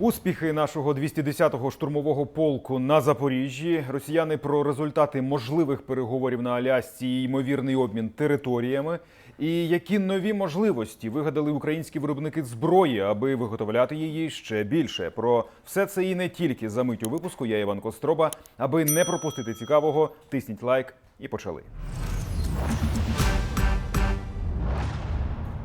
Успіхи нашого 210-го штурмового полку на Запоріжжі. Росіяни про результати можливих переговорів на Алясці і ймовірний обмін територіями. І які нові можливості вигадали українські виробники зброї, аби виготовляти її ще більше. Про все це і не тільки за мить у випуску. Я Іван Костроба. Аби не пропустити цікавого, тисніть лайк і почали.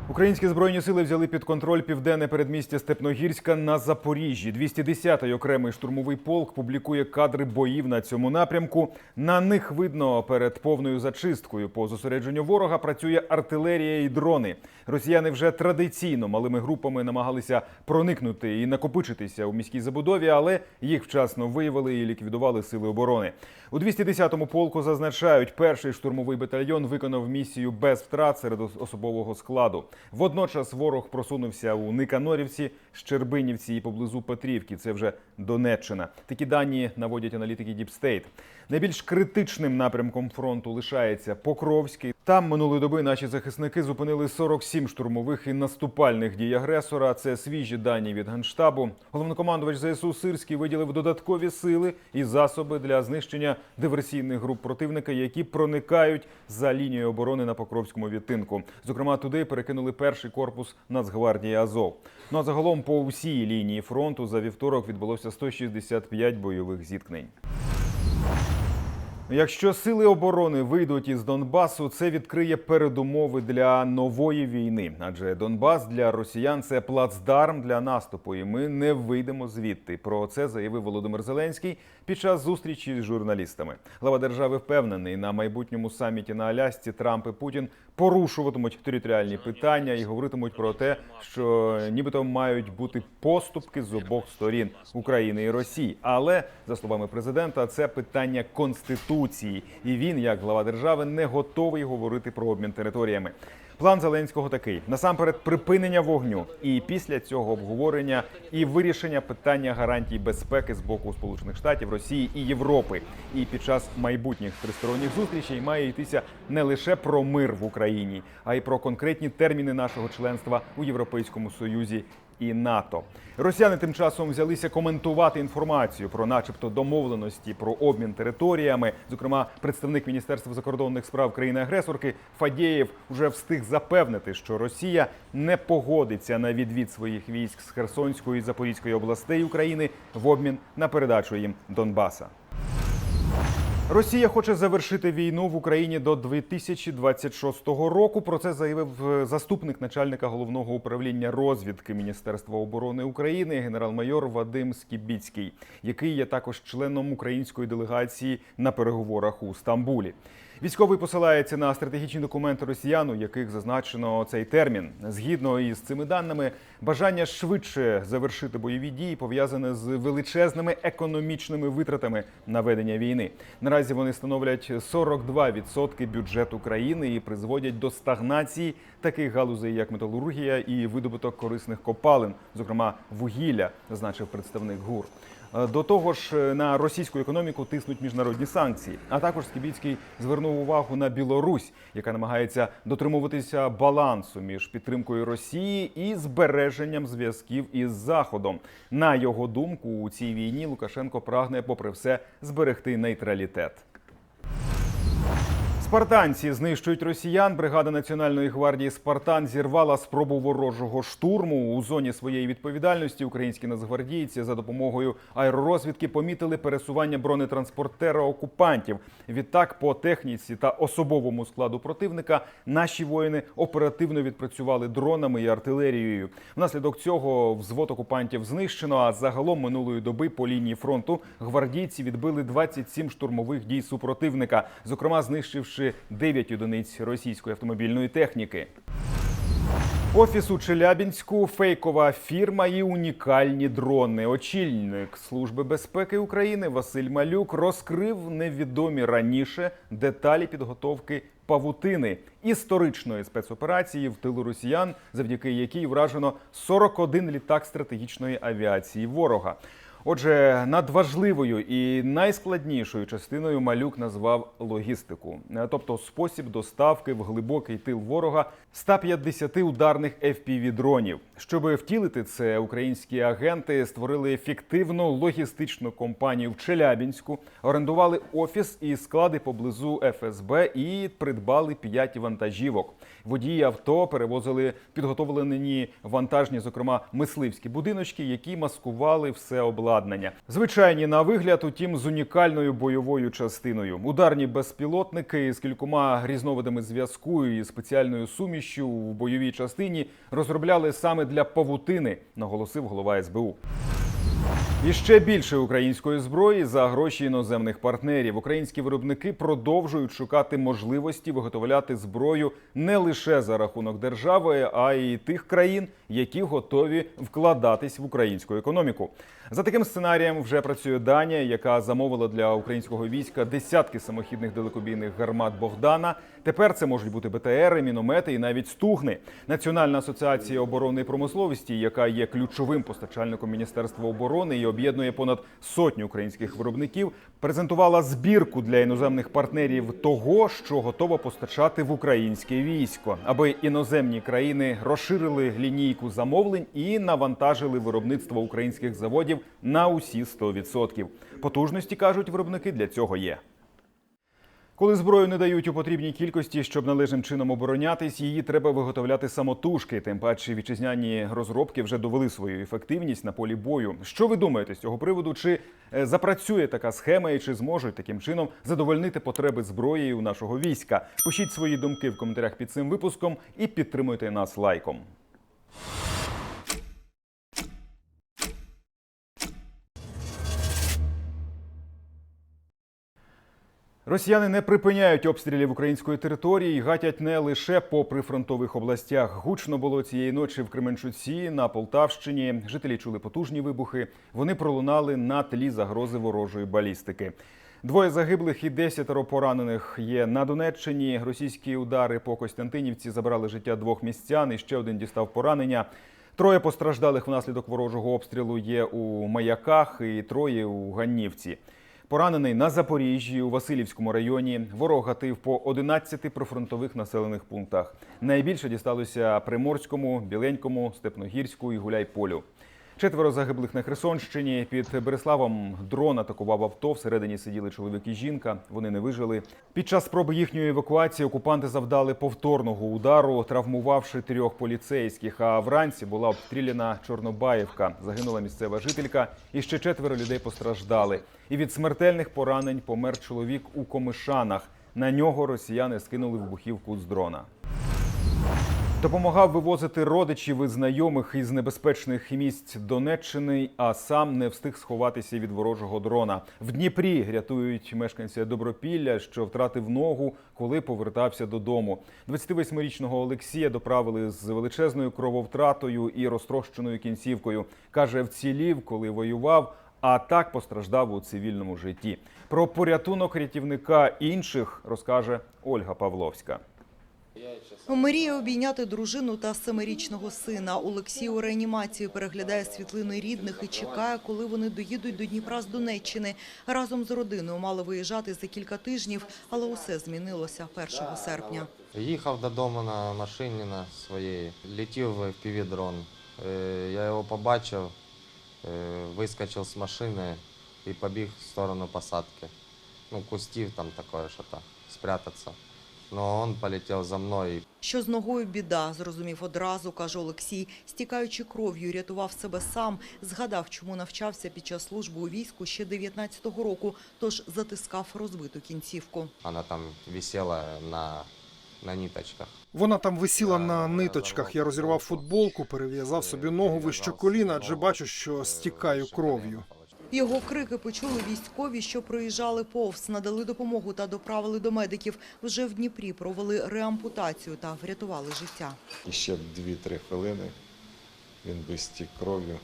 Українські збройні сили взяли під контроль південне передмістя Степногірська на Запоріжжі. 210-й окремий штурмовий полк публікує кадри боїв на цьому напрямку. На них видно перед повною зачисткою по зосередженню ворога працює артилерія і дрони. Росіяни вже традиційно малими групами намагалися проникнути і накопичитися у міській забудові, але їх вчасно виявили і ліквідували сили оборони. У 210-му полку зазначають, перший штурмовий батальйон виконав місію без втрат серед особового складу. Водночас ворог просунувся у Никанорівці, Щербинівці і поблизу Петрівки. Це вже Донеччина. Такі дані наводять аналітики Діпстейт. Найбільш критичним напрямком фронту лишається Покровський. Там минулої доби наші захисники зупинили 47 штурмових і наступальних дій агресора. Це свіжі дані від генштабу. Головнокомандувач ЗСУ Сирський виділив додаткові сили і засоби для знищення диверсійних груп противника, які проникають за лінією оборони на Покровському відтинку. Зокрема, туди перекинули перший корпус Нацгвардії Азов. Ну а загалом по всій лінії фронту за вівторок відбулося 165 бойових зіткнень. Якщо сили оборони вийдуть із Донбасу, це відкриє передумови для нової війни. Адже Донбас для росіян це плацдарм для наступу, і ми не вийдемо звідти. Про це заявив Володимир Зеленський під час зустрічі з журналістами. Глава держави впевнений, на майбутньому саміті на Алясці Трамп і Путін порушуватимуть територіальні питання і говоритимуть про те, що нібито мають бути поступки з обох сторін України і Росії. Але за словами президента, це питання конституції, і він, як глава держави, не готовий говорити про обмін територіями. План Зеленського такий: насамперед, припинення вогню, і після цього обговорення і вирішення питання гарантій безпеки з боку Сполучених Штатів, Росії і Європи. І під час майбутніх тристоронніх зустрічей має йтися не лише про мир в Україні, а й про конкретні терміни нашого членства у Європейському Союзі і НАТО. Росіяни тим часом взялися коментувати інформацію про, начебто, домовленості про обмін територіями. Зокрема, представник Міністерства закордонних справ країни-агресорки Фадєєв вже встиг запевнити, що Росія не погодиться на відвід своїх військ з Херсонської і Запорізької областей України в обмін на передачу їм Донбаса. Росія хоче завершити війну в Україні до 2026 року. Про це заявив е, заступник начальника головного управління розвідки Міністерства оборони України, генерал-майор Вадим Скібіцький, який є також членом української делегації на переговорах у Стамбулі. Військовий посилається на стратегічні документи росіян, у яких зазначено цей термін. Згідно із цими даними, бажання швидше завершити бойові дії пов'язане з величезними економічними витратами на ведення війни. Наразі вони становлять 42% бюджету країни і призводять до стагнації таких галузей, як металургія і видобуток корисних копалин, зокрема вугілля, зазначив представник ГУР. Е, До того ж, е, на російську економіку тиснуть міжнародні санкції. А також Скібіцький звернув увагу на Білорусь, яка намагається дотримуватися балансу між підтримкою Росії і збереженням зв'язків із Заходом. На його думку, у цій війні Лукашенко прагне, попри все, зберегти нейтралітет. Спартанці знищують росіян. Бригада Національної гвардії Спартан зірвала спробу ворожого штурму у зоні своєї відповідальності. Українські нацгвардійці за допомогою аеророзвідки помітили пересування бронетранспортера окупантів. Відтак, по техніці та особовому складу противника наші воїни оперативно відпрацювали дронами і артилерією. Внаслідок цього взвод окупантів знищено. А загалом минулої доби по лінії фронту гвардійці відбили 27 штурмових дій супротивника, зокрема знищивши 9 одиниць російської автомобільної техніки. Офіс у Челябінську, фейкова фірма і унікальні дрони. Очільник Служби безпеки України Василь Малюк розкрив невідомі раніше деталі підготовки павутини історичної спецоперації в тилу росіян, завдяки якій вражено 41 літак стратегічної авіації ворога. Отже, надважливою і найскладнішою частиною малюк назвав логістику, Е, тобто спосіб доставки в глибокий тил ворога 150 ударних fpv дронів. Щоб втілити це, українські агенти створили фіктивну логістичну компанію в Челябінську, орендували офіс і склади поблизу ФСБ і придбали п'ять вантажівок. Водії авто перевозили підготовлені вантажні, зокрема мисливські будиночки, які маскували все обладнання. Звичайні на вигляд, утім, з унікальною бойовою частиною. Ударні безпілотники з кількома різновидами зв'язку і спеціальною сумішчю в бойовій частині розробляли саме для павутини, наголосив голова СБУ. І ще більше української зброї за гроші іноземних партнерів. Українські виробники продовжують шукати можливості виготовляти зброю не лише за рахунок держави, а й тих країн, які готові вкладатись в українську економіку. За таким сценарієм вже працює Данія, яка замовила для українського війська десятки самохідних далекобійних гармат Богдана. Тепер це можуть бути БТРи, міномети і навіть стугни. Національна асоціація оборонної промисловості, яка є ключовим постачальником Міністерства оборони і об'єднує понад сотню українських виробників, презентувала збірку для іноземних партнерів того, що готова постачати в українське військо, аби іноземні країни розширили лінійку замовлень і навантажили виробництво українських заводів на усі 100%. Потужності кажуть виробники для цього є. Коли зброю не дають у потрібній кількості, щоб належним чином оборонятись, її треба виготовляти самотужки. Тим паче вітчизняні розробки вже довели свою ефективність на полі бою. Що ви думаєте з цього приводу? Чи е, запрацює така схема, і чи зможуть таким чином задовольнити потреби зброї у нашого війська? Пишіть свої думки в коментарях під цим випуском і підтримуйте нас лайком. Росіяни не припиняють обстрілів української території і гатять не лише по прифронтових областях. Гучно було цієї ночі в Кременчуці на Полтавщині. Жителі чули потужні вибухи. Вони пролунали на тлі загрози ворожої балістики. Двоє загиблих і десятеро поранених є на Донеччині. Російські удари по Костянтинівці забрали життя двох містян. І ще один дістав поранення. Троє постраждалих внаслідок ворожого обстрілу є у маяках і троє у Ганнівці. Поранений на Запоріжжі у Васильівському районі. Ворог гатив по 11 прифронтових населених пунктах. Найбільше дісталося Приморському, Біленькому, Степногірську і Гуляйполю. Четверо загиблих на Херсонщині. Під Береславом дрон атакував авто. Всередині сиділи чоловік і жінка. Вони не вижили. Під час спроби їхньої евакуації окупанти завдали повторного удару, травмувавши трьох поліцейських. А вранці була обстріляна Чорнобаївка. Загинула місцева жителька, і ще четверо людей постраждали. І від смертельних поранень помер чоловік у Комишанах. На нього росіяни скинули вибухівку з дрона. Допомагав вивозити родичів і знайомих із небезпечних місць Донеччини, а сам не встиг сховатися від ворожого дрона. В Дніпрі рятують мешканця Добропілля, що втратив ногу, коли повертався додому. 28-річного Олексія доправили з величезною крововтратою і розтрощеною кінцівкою. каже, вцілів, коли воював. А так постраждав у цивільному житті. Про порятунок рятівника інших розкаже Ольга Павловська. Мріє обійняти дружину та семирічного сина. Олексій у реанімації переглядає світлини рідних і чекає, коли вони доїдуть до Дніпра з Донеччини. Разом з родиною мали виїжджати за кілька тижнів, але усе змінилося 1 серпня. Їхав додому на машині на своїй, летів в півдрон. Я його побачив, е, вискочив з машини і побіг в сторону посадки. Ну, кустів там таке, що то спрятатися. Но він полетів за мною. Що з ногою біда, зрозумів одразу, каже Олексій. Стікаючи кров'ю, рятував себе сам. Згадав, чому навчався під час служби у війську ще 19-го року, тож затискав розбиту кінцівку. Вона там висіла на, на ниточках. Вона там висіла на ниточках. Я розірвав футболку, перев'язав собі ногу вище коліна, адже бачу, що стікаю кров'ю. Його крики почули військові, що проїжджали повз, надали допомогу та доправили до медиків. Вже в Дніпрі провели реампутацію та врятували життя. І ще 2-3 хвилини він би стік кров'ю.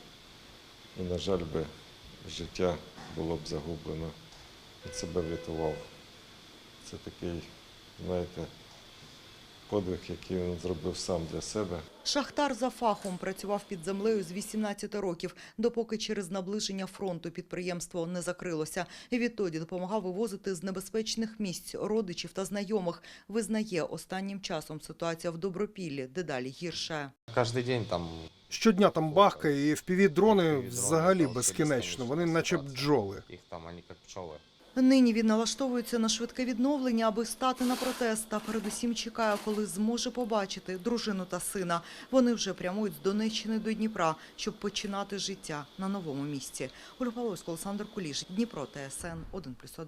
І, на жаль, би життя було б загублено. Він себе врятував. Це такий, знаєте, подвиг, який він зробив сам для себе. Шахтар за фахом працював під землею з 18 років, допоки через наближення фронту підприємство не закрилося. І відтоді допомагав вивозити з небезпечних місць родичів та знайомих. Визнає, останнім часом ситуація в Добропіллі дедалі гірше. Каждый день там Щодня там бахкає, і FPV-дрони взагалі безкінечно. Вони наче бджоли. Их там, как пчелы. Нині він налаштовується на швидке відновлення, аби стати на протест. Та передусім чекає, коли зможе побачити дружину та сина. Вони вже прямують з Донеччини до Дніпра, щоб починати життя на новому місці. Ольга Павловська, Олександр Куліш, Дніпро, ТСН 1+,1.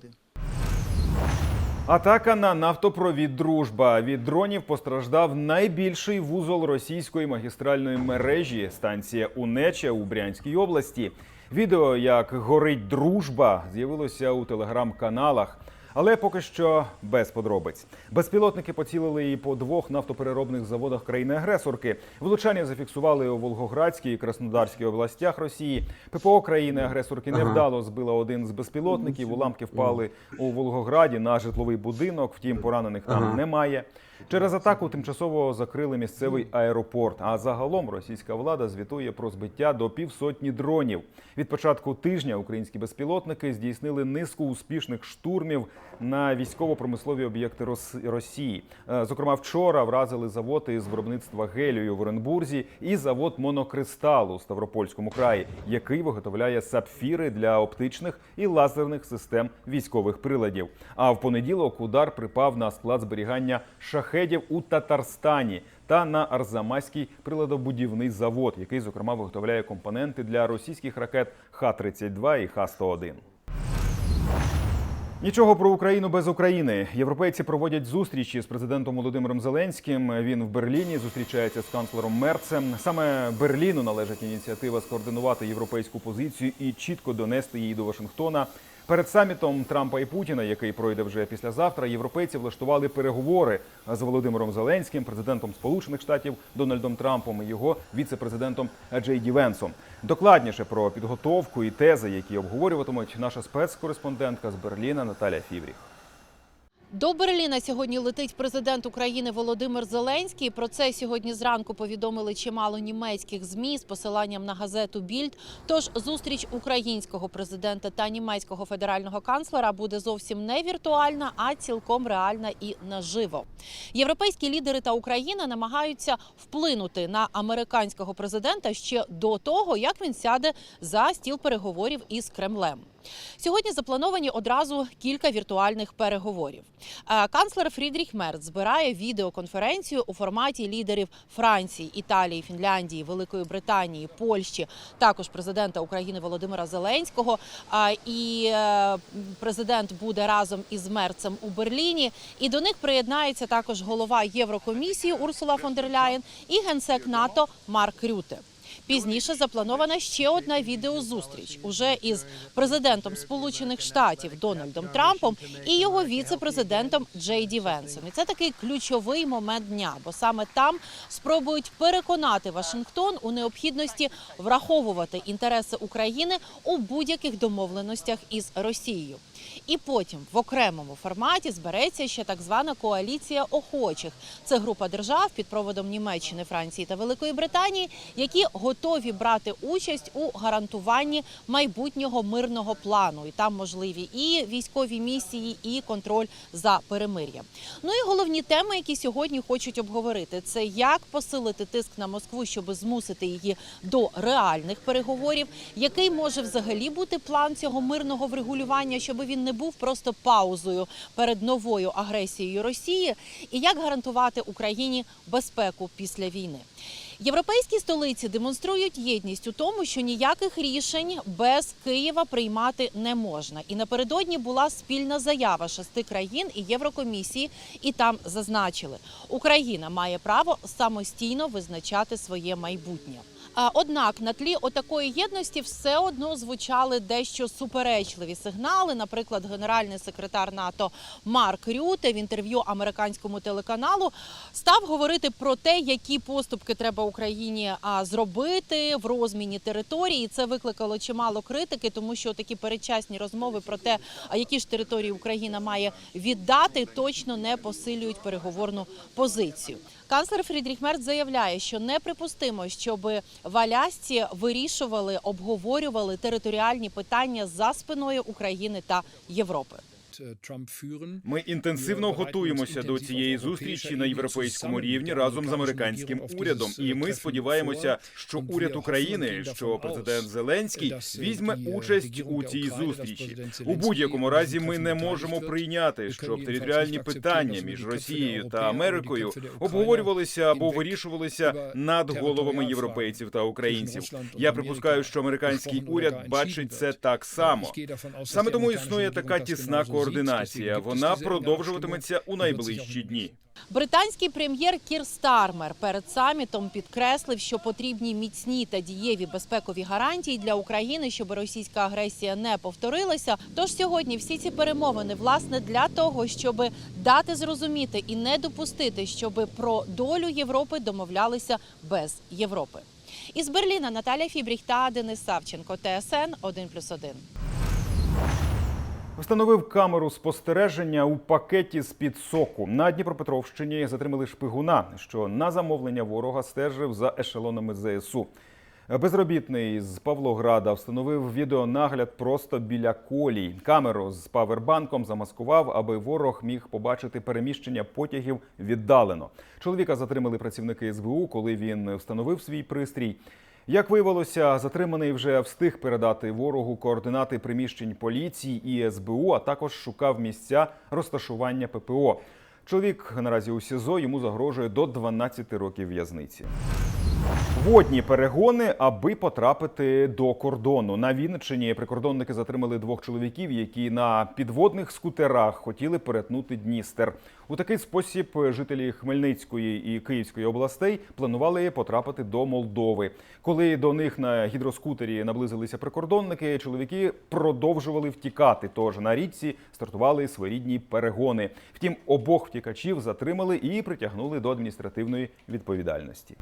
Атака на нафтопровід Дружба від дронів постраждав найбільший вузол російської магістральної мережі станція Унеча у Брянській області. Відео, як горить дружба, з'явилося у телеграм-каналах. Але поки що без подробиць. Безпілотники поцілили і по двох нафтопереробних заводах країни-агресорки. Влучання зафіксували у Волгоградській і Краснодарській областях Росії. ППО країни-агресорки невдало збила один з безпілотників. Уламки впали у Волгограді на житловий будинок. Втім, поранених там немає. Через атаку тимчасово закрили місцевий аеропорт. А загалом російська влада звітує про збиття до півсотні дронів. Від початку тижня українські безпілотники здійснили низку успішних штурмів на військово-промислові об'єкти Рос- Росії. Е, Зокрема, вчора вразили завод із виробництва гелію в Оренбурзі і завод монокристалу у Ставропольському краї, який виготовляє сапфіри для оптичних і лазерних систем військових приладів. А в понеділок удар припав на склад зберігання шахедів у Татарстані та на Арзамаський приладобудівний завод, який зокрема виготовляє компоненти для російських ракет Х-32 і Х-101. Нічого про Україну без України. Європейці проводять зустрічі з президентом Володимиром Зеленським. Він в Берліні зустрічається з канцлером Мерцем. Саме Берліну належить ініціатива скоординувати європейську позицію і чітко донести її до Вашингтона. Перед самітом Трампа і Путіна, який пройде вже післязавтра, європейці влаштували переговори з Володимиром Зеленським, президентом Сполучених Штатів Дональдом Трампом і його віце-президентом Джей Ді Венсом. Докладніше про підготовку і тези, які обговорюватимуть наша спецкореспондентка з Берліна Наталя Фівріх. До Берліна сьогодні летить президент України Володимир Зеленський. Про це сьогодні зранку повідомили чимало німецьких змі з посиланням на газету Більд. Тож зустріч українського президента та німецького федерального канцлера буде зовсім не віртуальна, а цілком реальна і наживо. Європейські лідери та Україна намагаються вплинути на американського президента ще до того, як він сяде за стіл переговорів із Кремлем. Сьогодні заплановані одразу кілька віртуальних переговорів. Е, Канцлер Фрідріх Мерц збирає відеоконференцію у форматі лідерів Франції, Італії, Фінляндії, Великої Британії, Польщі, також президента України Володимира Зеленського. І е, президент буде разом із Мерцем у Берліні. І до них приєднається також голова Єврокомісії Урсула фон дер Ляєн і генсек НАТО Марк Рюте. Пізніше запланована ще одна відеозустріч уже із президентом Сполучених Штатів Дональдом Трампом і його віце-президентом Джей Ді Венсом. І це такий ключовий момент дня, бо саме там спробують переконати Вашингтон у необхідності враховувати інтереси України у будь-яких домовленостях із Росією. І потім в окремому форматі збереться ще так звана коаліція охочих. Це група держав під проводом Німеччини, Франції та Великої Британії, які готові брати участь у гарантуванні майбутнього мирного плану. І там можливі і військові місії, і контроль за перемир'ям. Ну і головні теми, які сьогодні хочуть обговорити, це як посилити тиск на Москву, щоб змусити її до реальних переговорів, який може взагалі бути план цього мирного врегулювання, щоб він не був просто паузою перед новою агресією Росії, і як гарантувати Україні безпеку після війни. Європейські столиці демонструють єдність у тому, що ніяких рішень без Києва приймати не можна. І напередодні була спільна заява шести країн і Єврокомісії, і там зазначили, Україна має право самостійно визначати своє майбутнє. Однак на тлі отакої єдності все одно звучали дещо суперечливі сигнали. Наприклад, генеральний секретар НАТО Марк Рюте в інтерв'ю американському телеканалу став говорити про те, які поступки треба Україні а, зробити в розміні території. Це викликало чимало критики, тому що такі передчасні розмови про те, які ж території Україна має віддати, точно не посилюють переговорну позицію. Канцлер Фрідріх Мерц заявляє, що неприпустимо, щоб в Алясці вирішували, обговорювали територіальні питання за спиною України та Європи. Ми інтенсивно готуємося до цієї зустрічі на європейському рівні разом з американським урядом. І ми сподіваємося, що уряд України, що президент Зеленський візьме участь у цій зустрічі. У будь-якому разі ми не можемо прийняти, щоб територіальні питання між Росією та Америкою обговорювалися або вирішувалися над головами європейців та українців. Я припускаю, що американський уряд бачить це так само. Саме тому існує така тісна координація. Вона продовжуватиметься у найближчі дні. Британський прем'єр Кір Стармер перед самітом підкреслив, що потрібні міцні та дієві безпекові гарантії для України, щоб російська агресія не повторилася. Тож сьогодні всі ці перемовини власне для того, щоб дати зрозуміти і не допустити, щоб про долю Європи домовлялися без Європи. Із Берліна Наталя Фібріх та Денис Савченко. ТСН 1+,1. Встановив камеру спостереження у пакеті з під соку. На Дніпропетровщині затримали шпигуна, що на замовлення ворога стежив за ешелонами ЗСУ. Безробітний з Павлограда встановив відеонагляд просто біля колій. Камеру з павербанком замаскував, аби ворог міг побачити переміщення потягів віддалено. Чоловіка затримали працівники СБУ, коли він встановив свій пристрій. Як виявилося, затриманий вже встиг передати ворогу координати приміщень поліції і СБУ, а також шукав місця розташування ППО. Чоловік наразі у СІЗО йому загрожує до 12 років в'язниці. Водні перегони, аби потрапити до кордону. На Вінниччині прикордонники затримали двох чоловіків, які на підводних скутерах хотіли перетнути Дністер. У такий спосіб жителі Хмельницької і Київської областей планували потрапити до Молдови. Коли до них на гідроскутері наблизилися прикордонники, чоловіки продовжували втікати. Тож на річці стартували своєрідні перегони. Втім, обох втікачів затримали і притягнули до адміністративної відповідальності.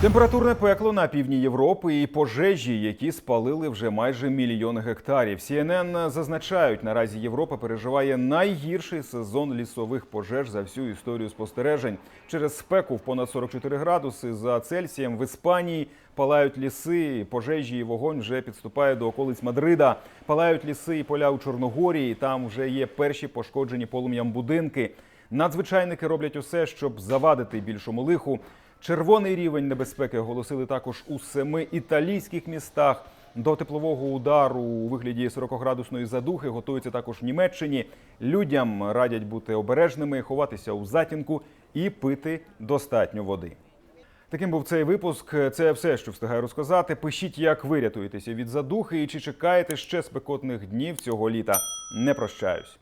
Температурне пекло на півдні Європи і пожежі, які спалили вже майже мільйон гектарів. CNN зазначають, наразі Європа переживає найгірший сезон лісових пожеж за всю історію спостережень. Через спеку в понад 44 градуси за Цельсієм в Іспанії палають ліси, пожежі і вогонь вже підступає до околиць Мадрида. Палають ліси і поля у Чорногорії. Там вже є перші пошкоджені полум'ям будинки. Надзвичайники роблять усе, щоб завадити більшому лиху. Червоний рівень небезпеки оголосили також у семи італійських містах. До теплового удару у вигляді 40-градусної задухи готуються також в Німеччині. Людям радять бути обережними, ховатися у затінку і пити достатньо води. Таким був цей випуск. Це все, що встигаю розказати. Пишіть, як ви рятуєтеся від задухи і чи чекаєте ще спекотних днів цього літа. Не прощаюсь.